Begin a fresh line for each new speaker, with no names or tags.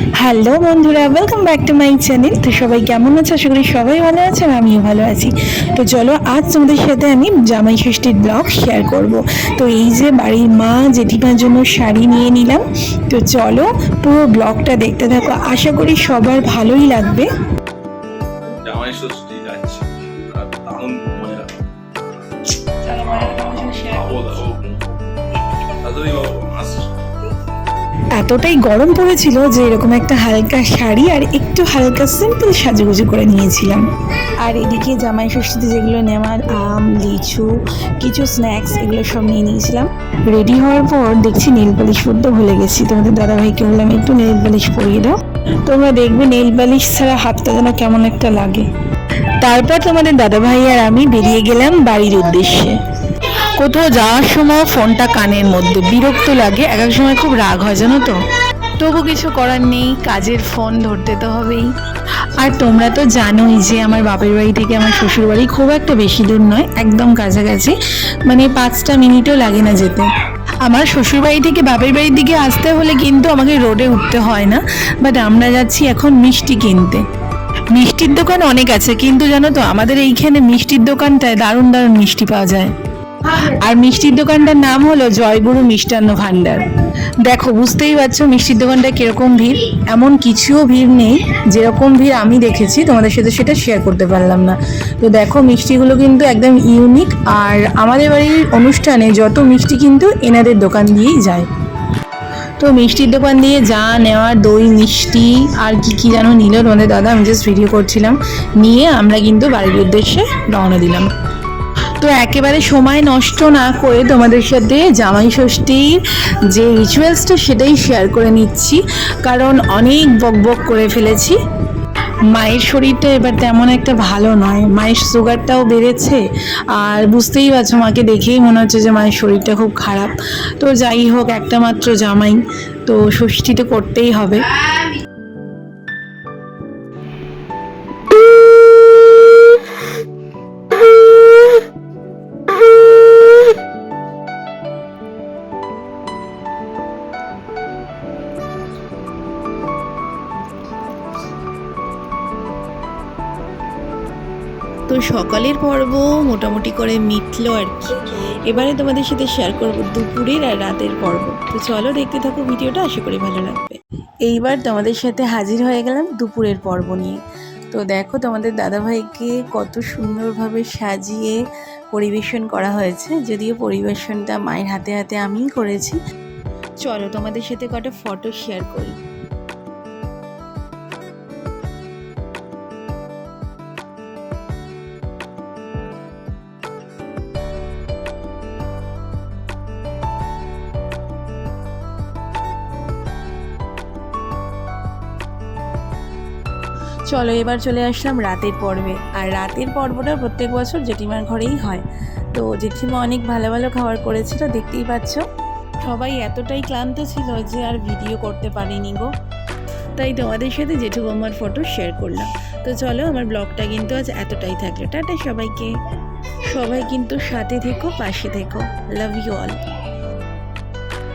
Hello বন্ধুরা welcome back to my channel তো সবাই কেমন আছে? আশা করি সবাই ভালো আছে আর আমিও ভালো আছি। তো চলো আজ তোমাদের সাথে আমি জামাই ষষ্ঠীর ব্লগ শেয়ার করব। তো এই যে বাড়ির মা জেঠিমার জন্য শাড়ি নিয়ে নিলাম। তো চলো পুরো ব্লগটা দেখতে থাকো। আশা করি সবার ভালোই লাগবে।
জামাই ষষ্ঠী যাচ্ছে। দারুণ মনে
এতটাই গরম পড়েছিল যে এরকম একটা হালকা শাড়ি আর একটু হালকা সিম্পল সাজুগুজু করে নিয়েছিলাম। আর এদিকে জামাই ষষ্ঠীতে যেগুলো নেওয়ার আম, লিচু, কিছু স্ন্যাক্স এগুলো সব নিয়ে নিয়েছিলাম। রেডি হওয়ার পর দেখছি নেল পালিশ পরতে ভুলে গেছি। তোমাদের দাদাভাইকে বললাম, একটু নেল পালিশ পরিয়ে দাও। তোমরা দেখবে নেল পালিশ ছাড়া হাতটা যেন কেমন একটা লাগে। তারপর তোমাদের দাদাভাই আর আমি বেরিয়ে গেলাম বাড়ির উদ্দেশ্যে। কোথাও যাওয়ার সময় ফোনটা কানের মধ্যে, বিরক্ত লাগে, এক এক সময় খুব রাগ হয়, জানো তো? তবু কিছু করার নেই, কাজের ফোন ধরতে তো হবেই। আর তোমরা তো জানোই যে আমার বাপের বাড়ি থেকে আমার শ্বশুর বাড়ি খুব একটা বেশি দূর নয়, একদম কাছাকাছি। মানে পাঁচটা মিনিটও লাগে না যেতে। আমার শ্বশুর বাড়ি থেকে বাপের বাড়ির দিকে আসতে হলে কিন্তু আমাকে রোডে উঠতে হয় না। বাট আমরা যাচ্ছি এখন মিষ্টি কিনতে। মিষ্টির দোকান অনেক আছে, কিন্তু জানো তো, আমাদের এইখানে মিষ্টির দোকানটায় দারুণ দারুণ মিষ্টি পাওয়া যায়। আর মিষ্টির দোকানটার নাম হলো জয়গুরু মিষ্টান্ন ভাণ্ডার। দেখো, বুঝতেই পারছ মিষ্টির দোকানটা কীরকম ভিড়। এমন কিছুও ভিড় নেই, যেরকম ভিড় আমি দেখেছি, তোমাদের সাথে সেটা শেয়ার করতে পারলাম না। তো দেখো, মিষ্টিগুলো কিন্তু একদম ইউনিক আর আমাদের বাড়ির অনুষ্ঠানে যত মিষ্টি কিন্তু এনাদের দোকান দিয়েই যায়। তো মিষ্টির দোকান দিয়ে যা নেওয়ার দই, মিষ্টি, আর কি কি যেন নিল তোমাদের দাদা, আমি জাস্ট ভিডিও করছিলাম। নিয়ে আমরা কিন্তু বাড়ির উদ্দেশ্যে রওনা দিলাম। তো একেবারে সময় নষ্ট না করে তোমাদের সাথে জামাই ষষ্ঠীর যে রিচুয়ালসটা সেটাই শেয়ার করে নিচ্ছি। কারণ অনেক বক বক করে ফেলেছি। মায়ের শরীরটা এবার তেমন একটা ভালো নয়। মায়ের সুগারটাও বেড়েছে। আর বুঝতেই পারছ, মাকে দেখেই মনে হচ্ছে যে মায়ের শরীরটা খুব খারাপ। তো যাই হোক, একটা মাত্র জামাই। তো ষষ্ঠী তো করতেই হবে। তো সকালের পর্ব মোটামুটি করে মিটলো আর কি। এবারে তোমাদের সাথে শেয়ার করব দুপুরের আর রাতের পর্ব। তো চলো দেখতে থাকো ভিডিওটা, আশা করি ভালো লাগবে। এইবার তোমাদের সাথে হাজির হয়ে গেলাম দুপুরের পর্ব নিয়ে। তো দেখো তোমাদের দাদাভাইকে কত সুন্দরভাবে সাজিয়ে পরিবেশন করা হয়েছে, যদিও পরিবেশনটা মায়ের হাতে হাতে আমিই করেছি। চলো তোমাদের সাথে কটা ফটো শেয়ার করি। চলো এবার চলে আসলাম রাতের পর্বে। আর রাতের পর্বটা প্রত্যেক বছর জেঠিমার ঘরেই হয়। তো জেঠিমা অনেক ভালো ভালো খাবার করেছিল দেখতেই পাচ্ছ। সবাই এতটাই ক্লান্ত ছিল যে আর ভিডিও করতে পারিনি গো। তাই তোমাদের সাথে জেঠু বৌমার ফটো শেয়ার করলাম। তো চলো আমার ব্লগটা কিন্তু আজ এতটাই থাকল। টাটা সবাইকে। সবাই কিন্তু সাথে থেকো, পাশে থেকো। Love you all